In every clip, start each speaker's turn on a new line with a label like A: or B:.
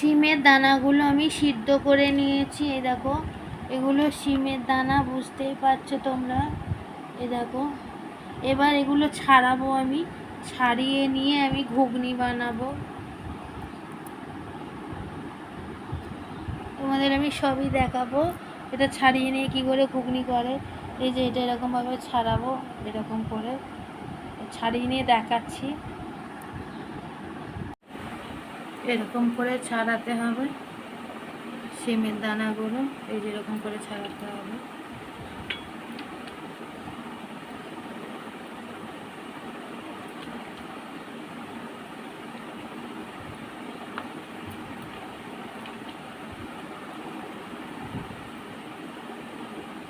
A: শিমের দানাগুলো আমি সিদ্ধ করে নিয়েছি, এই দেখো। এগুলো শিমের দানা, বুঝতেই পারছ তোমরা? এই দেখো। এবার এগুলো ছাড়াবো আমি। ছাড়িয়ে নিয়ে আমি ঘুগনি বানাবো। তোমাদের আমি সবই দেখাবো। এটা ছাড়িয়ে নিয়ে কী করে ঘুগনি করে? এই যে এটা এরকমভাবে ছাড়াবো, এরকম করে। ছাড়িয়ে নিয়ে দেখাচ্ছি। এরকম করে ছাড়াতে হবে। সিমের দানাগুলো, এই যেরকম করে ছাড়াতে হবে।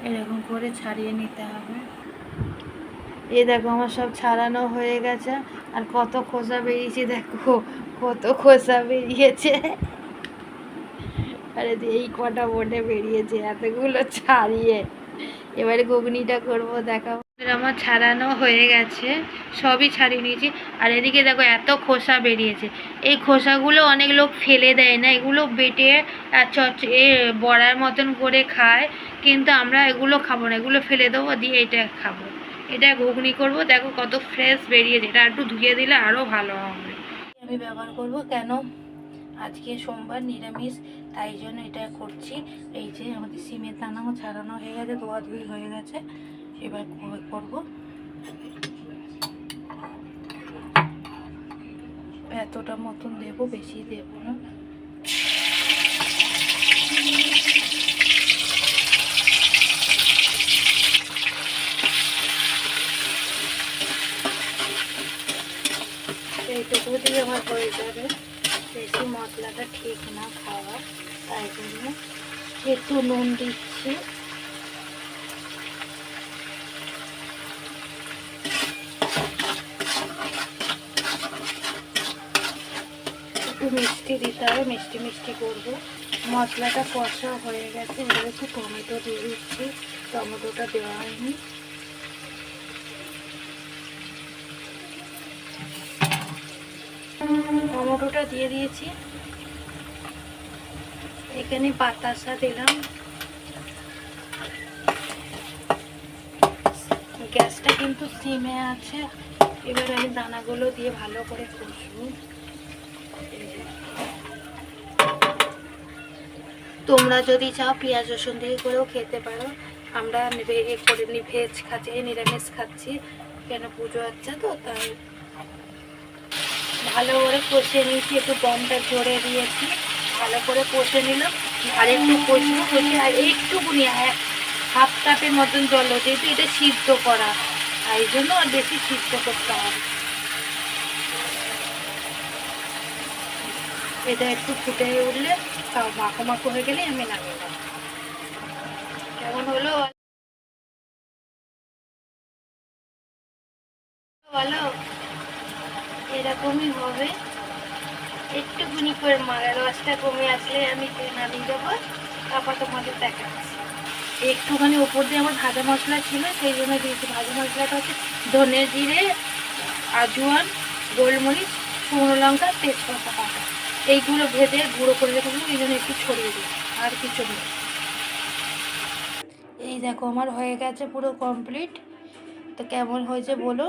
A: এরকম করে ছাড়িয়ে নিতে হবে। এই দেখো, আমার সব ছাড়ানো হয়ে গেছে। আর কত খোসা বেরিয়েছে, দেখো। কত খোসা বেরিয়েছে। আরে এই কটা বোটে বেরিয়েছে, এতগুলো ছাড়িয়ে। এবারে ঘুগনিটা করব, দেখাবো। আমার ছাড়ানো হয়ে গেছে, সবই ছাড়িয়ে নিয়েছি। আর এদিকে দেখো, এত খোসা বেরিয়েছে। এই খোসাগুলো অনেক লোক ফেলে দেয় না, এগুলো বেটে এ বড়ার মতন করে খায়। কিন্তু আমরা এগুলো খাব না, এগুলো ফেলে দেবো, দিয়ে এটা খাব। এটা ঘুগনি করব, দেখো কত ফ্রেশ বেরিয়েছে। এটা একটু ধুয়ে দিলে আরও ভালো হবে। আমি ব্যবহার করব। কেন? আজকে সোমবার নিরামিষ, তাই জন্য এটা করছি। এই যে আমাদের সিমের দানাও ছাড়ানো হয়ে গেছে, ধোয়া ধুই হয়ে গেছে। এবার করব। এতটা মতন দেব, বেশি দেব না। এইটুকু দিয়ে আমার হয়ে যাবে। বেশি মশলাটা ঠিক না খাওয়া, তাই জন্য একটু নুন দিচ্ছি। একটু মিষ্টি দিতে হবে, মিষ্টি মিষ্টি করব। মশলাটা কষা হয়ে গেছে, এবার একটু টমেটো দিয়ে দিচ্ছি। টমেটোটা দেওয়া হয়নি। টমেটোটা দিয়ে দিয়েছি। এখানে বাতাসা দিলাম গ্যাসটা কিন্তু সিমে আছে। এবার আমি দানাগুলো দিয়ে ভালো করে কষবো। তোমরা যদি চাও পেঁয়াজ, রসুন দিয়ে করেও খেতে পারো। আমরা এ করে ভেজ খাচ্ছি, নিরামিষ খাচ্ছি। কেন পুজো হচ্ছে তো, তাই ভালো করে কষে নিয়েছি, একটু দমটা জোরে দিয়েছি। ভালো করে কষে নিলাম। আর একটু কষবো কষে, আর একটুকুনি, এক হাফ কাপের মতন জল যেহেতু এটা সিদ্ধ করা। তাই জন্য আর বেশি সিদ্ধ করতে হবে এটা একটু ফুটে উঠলে তাও মাখো মাখো হয়ে গেলে আমি নেব। কেমন হলো? বলো এরকমই হবে। একটুখানি করে মারা রসটা কমে আসলে আমি নামিয়ে দেবো, তারপর তোমাদের দেখাচ্ছি। একটুখানি ওপর দিয়ে আমার ভাজা মশলা ছিল, সেই জন্য দিয়েছি ভাজা মশলাটা হচ্ছে ধনে জিরে, আজওয়ান, গোলমরিচ, শুকনো লঙ্কা, তেজপাতা পাতা। এইগুলো ভেজে গুঁড়ো করে রেখেছিলাম এই জন্য একটু ছড়িয়ে দিই, আর কিছু নেই এই দেখো, আমার হয়ে গেছে পুরো কমপ্লিট তো কেমন হয়েছে বলো?